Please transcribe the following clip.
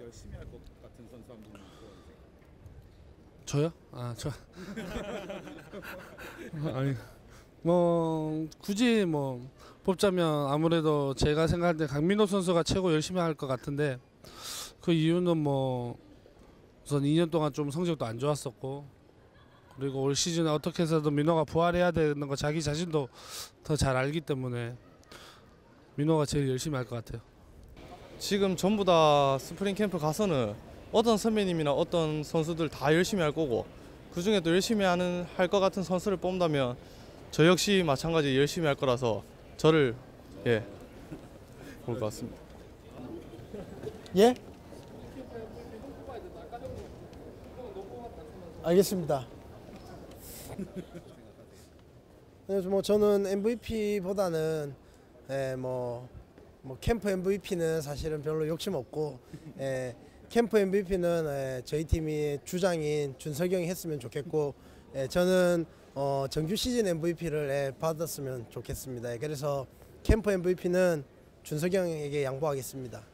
열심히 할 것 같은 선수 한분 뽑아주세요. 저요? 아, 저. 아니, 뭐, 굳이 뭐, 뽑자면 아무래도 제가 생각할 때 강민호 선수가 최고 열심히 할 것 같은데, 그 이유는 뭐, 우선 2년 동안 좀 성적도 안 좋았었고, 그리고 올 시즌에 어떻게 해서든 민호가 부활해야 되는 거 자기 자신도 더 잘 알기 때문에, 민호가 제일 열심히 할 것 같아요. 지금 전부 다 스프링 캠프 가서는 어떤 선배님이나 어떤 선수들 다 열심히 할 거고 그 중에도 열심히 하는 할 것 같은 선수를 뽑는다면 저 역시 마찬가지 열심히 할 거라서 저를 예 볼 것 같습니다. 예? 알겠습니다. 그래서 뭐 저는 MVP보다는 예, 뭐, 뭐 캠프 MVP는 사실은 별로 욕심 없고 예, 캠프 MVP는 예, 저희 팀이 주장인 준석영이 했으면 좋겠고 예, 저는 어, 정규 시즌 MVP를 예, 받았으면 좋겠습니다. 예, 그래서 캠프 MVP는 준석영에게 양보하겠습니다.